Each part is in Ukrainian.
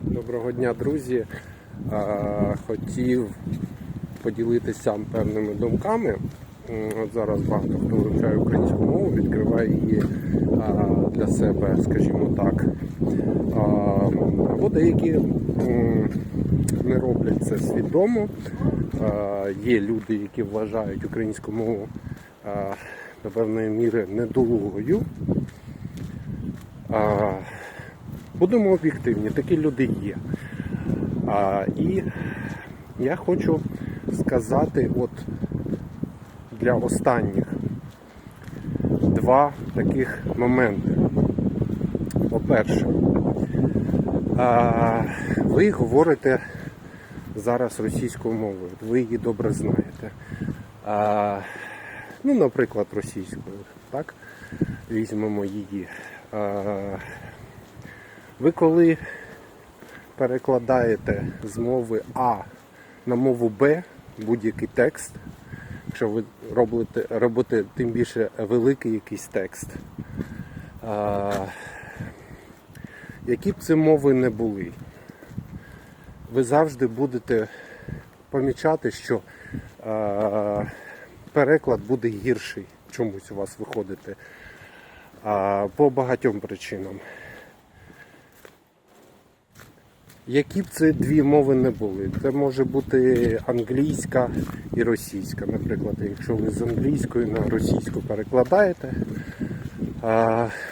Доброго дня, друзі. Хотів поділитися певними думками. От зараз багато хто вивчає українську мову, відкриває її для себе, скажімо так. Або деякі не роблять це свідомо. Є люди, які вважають українську мову до певної міри недолугою. Будемо об'єктивні, такі люди є. А, і я хочу сказати, от для останніх два таких моменти. По-перше, ви говорите зараз російською мовою, ви її добре знаєте. А, ну, наприклад, російською, так? Візьмемо її. А, ви коли перекладаєте з мови А на мову Б будь-який текст, якщо ви робите, робите тим більше великий якийсь текст, а, які б це мови не були, ви завжди будете помічати, що а, переклад буде гірший чомусь у вас виходити а, по багатьом причинам. Які б це дві мови не були, це може бути англійська і російська. Наприклад, якщо ви з англійської на російську перекладаєте,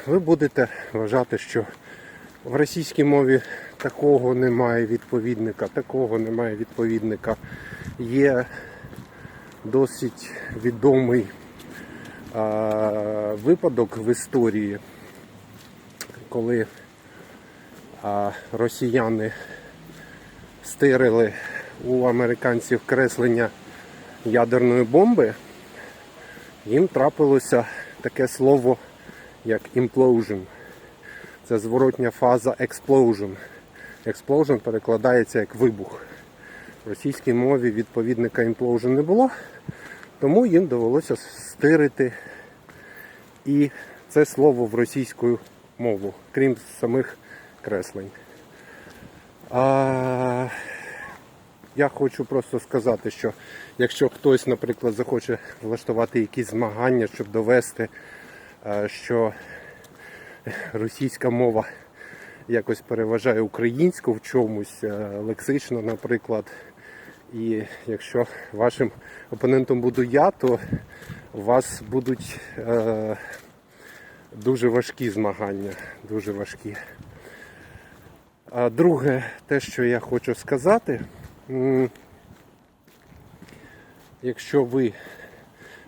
ви будете вважати, що в російській мові такого немає відповідника, такого немає відповідника. Є досить відомий випадок в історії, коли росіяни стирили у американців креслення ядерної бомби, їм трапилося таке слово, як implosion. Це зворотня фаза explosion. Explosion перекладається як вибух. В російській мові відповідника implosion не було, тому їм довелося стирити і це слово в російську мову, крім самих креслень. А, я хочу просто сказати, що якщо хтось, наприклад, захоче влаштувати якісь змагання, щоб довести, е, що російська мова якось переважає українську в чомусь, е, лексично, наприклад. І якщо вашим опонентом буду я, то у вас будуть е, дуже важкі змагання, дуже важкі. А друге, те, що я хочу сказати, якщо ви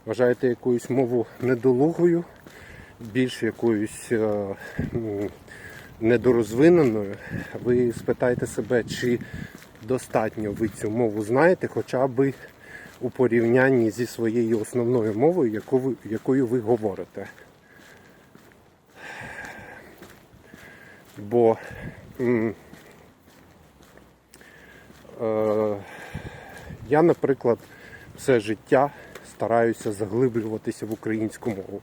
вважаєте якусь мову недолугою, більш якоюсь е, недорозвиненою, ви спитайте себе, чи достатньо ви цю мову знаєте, хоча б у порівнянні зі своєю основною мовою, яку ви, якою ви говорите. Бо я, наприклад, все життя стараюся заглиблюватися в українську мову.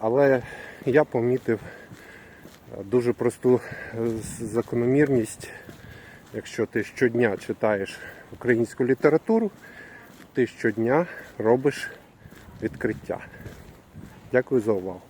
Але я помітив е, дуже просту е, закономірність. Якщо ти щодня читаєш українську літературу, ти щодня робиш відкриття. Дякую за увагу.